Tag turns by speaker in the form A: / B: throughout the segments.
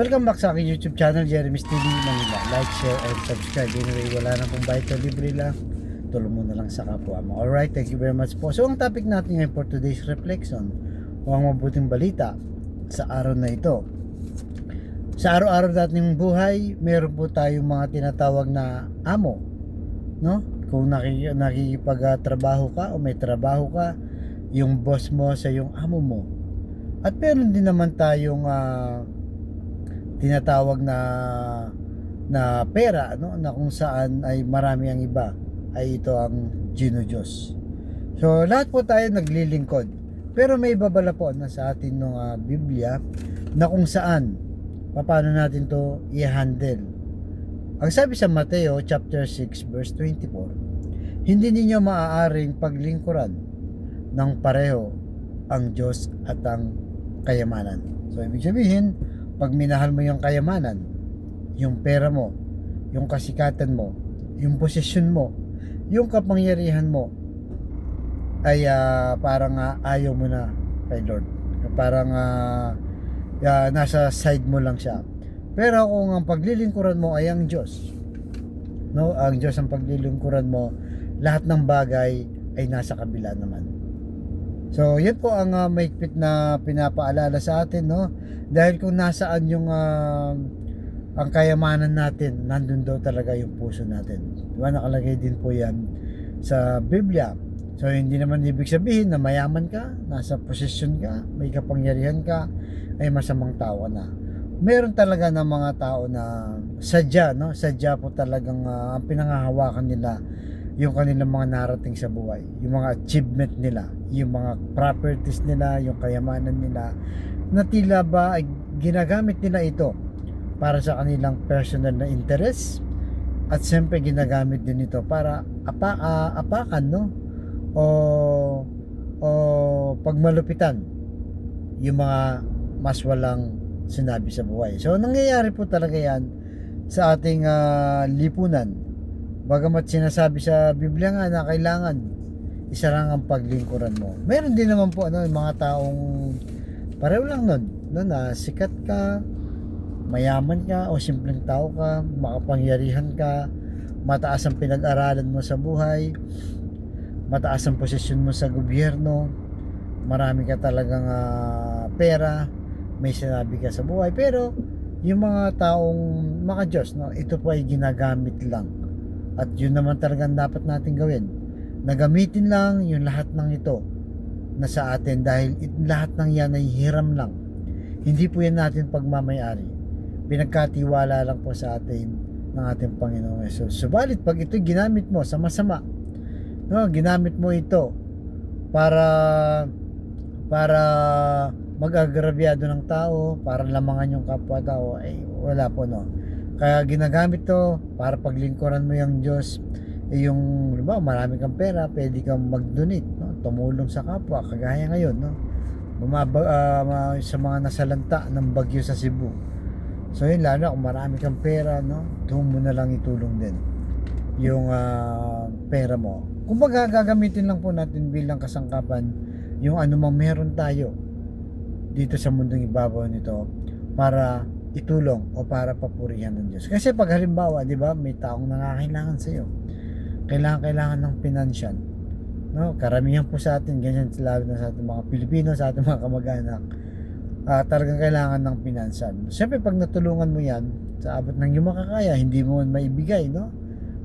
A: Welcome back sa aking YouTube channel, Jeremy's TV Manila. Like, share, and subscribe. Anyway, wala na pong bayad to libre lang. Tulong mo na lang sa kapwa mo. Alright, thank you very much po. So, ang topic natin ngayon for today's reflection o ang mabuting balita sa araw na ito. Sa araw-araw nating buhay, meron po tayong mga tinatawag na amo. No? Kung naki, nakikipagtrabaho ka o may trabaho ka, yung boss mo sa yung amo mo. At meron din naman tayong ah, tinatawag na na pera no na kung saan ay marami ang iba ay ito ang Gino Diyos. So lahat po tayo naglilingkod. Pero may babala po na sa atin ng ah, Biblia na kung saan paano natin to i-handle. Ang sabi sa Mateo chapter 6 verse 24, hindi ninyo maaaring paglingkuran ng pareho ang Diyos at ang kayamanan. So ibig sabihin, pag minahal mo yung kayamanan, yung pera mo, yung kasikatan mo, yung posisyon mo, yung kapangyarihan mo, ay ah, parang ah, ayaw mo na kay Lord. Parang ah, ah, nasa side mo lang siya. Pero kung ang paglilingkuran mo ay ang Diyos, no, ang Diyos ang paglilingkuran mo, lahat ng bagay ay nasa kabila naman. So, yan po ang uh, maigpit na pinapaalala sa atin, no? Dahil kung nasaan yung ah, ang kayamanan natin, nandun daw talaga yung puso natin. Diba? Nakalagay din po yan sa Biblia. So, hindi naman ibig sabihin na mayaman ka, nasa posisyon ka, may kapangyarihan ka, ay masamang tao na. Meron talaga ng mga tao na sadya, no? Sadya po talagang ah, ang pinangahawakan nila yung kanilang mga narating sa buhay, yung mga achievement nila, yung mga properties nila, yung kayamanan nila, na tila ba ay ginagamit nila ito para sa kanilang personal na interest at siyempre ginagamit din ito para apa, ah, apakan no? O o pagmalupitan yung mga mas walang sinabi sa buhay. So nangyayari po talaga yan sa ating ah, lipunan Bagamat sinasabi sa Biblia nga na kailangan isa lang ang paglingkuran mo. Meron din naman po ano, mga taong pareho lang nun, no, na sikat ka, mayaman ka o simpleng tao ka, makapangyarihan ka, mataas ang pinag-aralan mo sa buhay, mataas ang posisyon mo sa gobyerno, marami ka talagang ah, pera, may sinabi ka sa buhay, pero yung mga taong mga Diyos, no, ito po ay ginagamit lang at yun naman talagang dapat natin gawin. Nagamitin lang yung lahat ng ito na sa atin dahil lahat ng yan ay hiram lang. Hindi po yan natin pagmamayari. Pinagkatiwala lang po sa atin ng ating Panginoong Yesus. Subalit pag ito ginamit mo sa masama, no, ginamit mo ito para para mag-agrabyado ng tao, para lamangan yung kapwa-tao, ay wala po no. Kaya ginagamit to para paglingkuran mo yung Diyos. Eh, yung, diba, marami kang pera, pwede kang mag-donate, no? tumulong sa kapwa, kagaya ngayon, no? Bumaba, ah, sa mga nasalanta ng bagyo sa Cebu. So yun, lalo kung marami kang pera, no? doon mo na lang itulong din yung ah, pera mo. Kumbaga, gagamitin lang po natin bilang kasangkapan yung anumang meron tayo dito sa mundong ibabaw nito para itulong o para papurihan ng Diyos. Kasi pag halimbawa, di ba, may taong nangangailangan sa iyo. Kailangan kailangan ng financial. No, karamihan po sa atin ganyan lalo na sa ating mga Pilipino, sa ating mga kamag-anak. ah, talagang kailangan ng financial. Siyempre pag natulungan mo 'yan sa abot ng iyong makakaya, hindi mo man maibigay, no?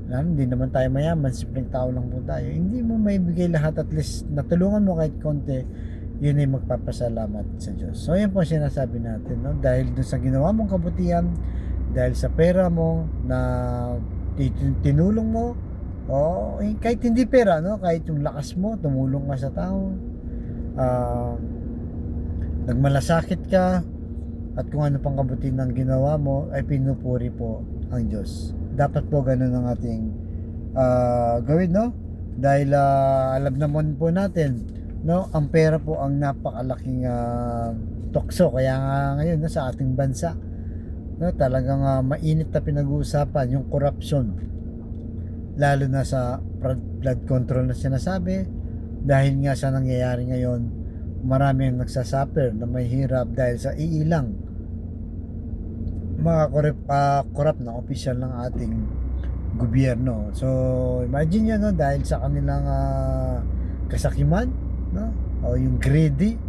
A: Lalo, hindi naman tayo mayaman, simpleng tao lang po tayo. Hindi mo maibigay lahat at least natulungan mo kahit konti yun ay magpapasalamat sa Diyos. So, yan po ang sinasabi natin, no? Dahil dun sa ginawa mong kabutihan, dahil sa pera mo na tin- tinulong mo, o eh, kahit hindi pera, no? Kahit yung lakas mo, tumulong ka sa tao, ah, nagmalasakit ka, at kung ano pang kabutihan ng ginawa mo, ay pinupuri po ang Diyos. Dapat po ganun ang ating ah, gawin, no? Dahil ah, alam naman po natin, no ang pera po ang napakalaking ah, tukso. Kaya nga ngayon no, sa ating bansa no talagang ah, mainit na pinag-uusapan yung corruption. Lalo na sa blood control na sinasabi. Dahil nga sa nangyayari ngayon marami ang nagsasuffer na may hirap dahil sa iilang mga corrupt, ah, corrupt na opisyal ng ating gobyerno. So, imagine nyo, no, dahil sa kanilang ah, kasakiman, no, o yung greedy,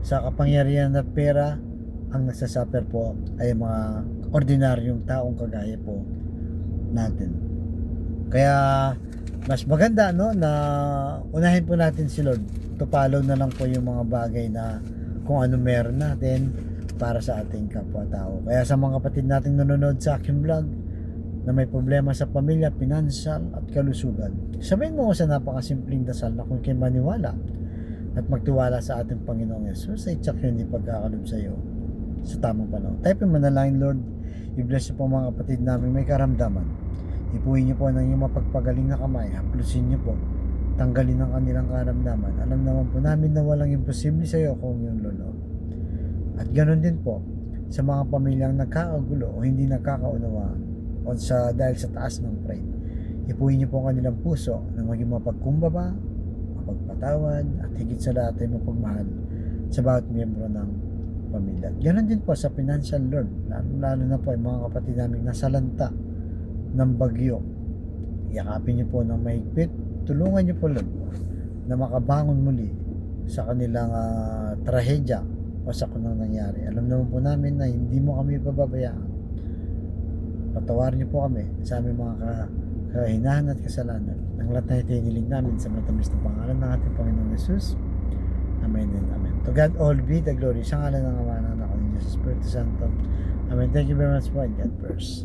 A: sa kapangyarihan na pera, ang nasasuffer po ay mga ordinaryong taong kagaya po natin. Kaya, mas maganda, no, na unahin po natin si Lord. To follow na lang po yung mga bagay na kung ano meron natin para sa ating kapwa-tao. Kaya sa mga kapatid nating nanonood sa aking vlog, na may problema sa pamilya, pinansyal at kalusugan. Sabihin mo ko sa napakasimpleng dasal na kung kayo maniwala at magtiwala sa ating Panginoong Yesus ay tsak yun ipagkakalob sa iyo sa tamang panahon. Type mo na lang, Lord, i-bless po mga kapatid namin may karamdaman. Ipuhin niyo po ng iyong mapagpagaling na kamay, haplusin niyo po, tanggalin ang kanilang karamdaman. Alam naman po namin na walang imposible sa iyo kung yung lolo. At ganoon din po sa mga pamilyang nagkakagulo o hindi nagkakaunawaan o sa dahil sa taas ng pride. Ipuhin niyo po ang kanilang puso na maging mapagkumbaba, mapagpatawad, at higit sa lahat ay mapagmahal sa bawat miyembro ng pamilya. Ganon din po sa financial Lord, lalo, lalo na po yung mga kapatid namin nasa lanta ng bagyo. Yakapin niyo po ng mahigpit, tulungan niyo po Lord na makabangon muli sa kanilang ah, trahedya o sa kunang nangyari. Alam naman po namin na hindi mo kami pababayaan patawarin niyo po kami sa aming mga kahinahan at kasalanan. Ang lahat na ito hiniling namin sa matamis na pangalan ng ating Panginoong Yesus. Amen and Amen. To God all be the glory. Sa ngalan ng Ama ng Anak ng Diyos, Espiritu Santo. Amen. Thank you very much po and God bless.